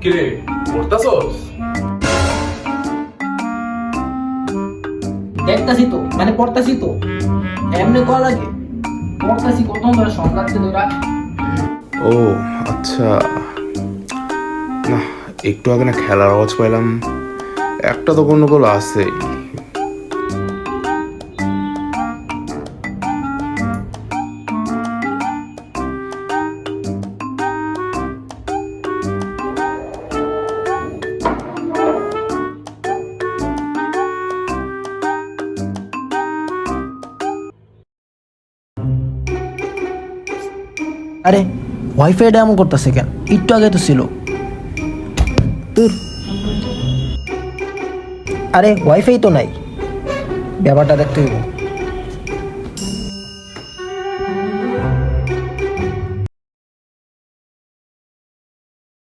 কিরে পড়তাছস দেখতাছি তো মানে পড়তাছি তো এমনি কল লাগে। পড়তাছি কত ধরে সংঘাতে ধরা ও আচ্ছা। না একটু আগে না খেলার আওয়াজ পাইলাম। একটা তো কোনো গোল আরে ওয়াইফাইটা এমন করতেছে কেন? একটু আগে তো ছিল। তোর আরে ওয়াইফাই তো নাই। ব্যাপারটা দেখতে হইব।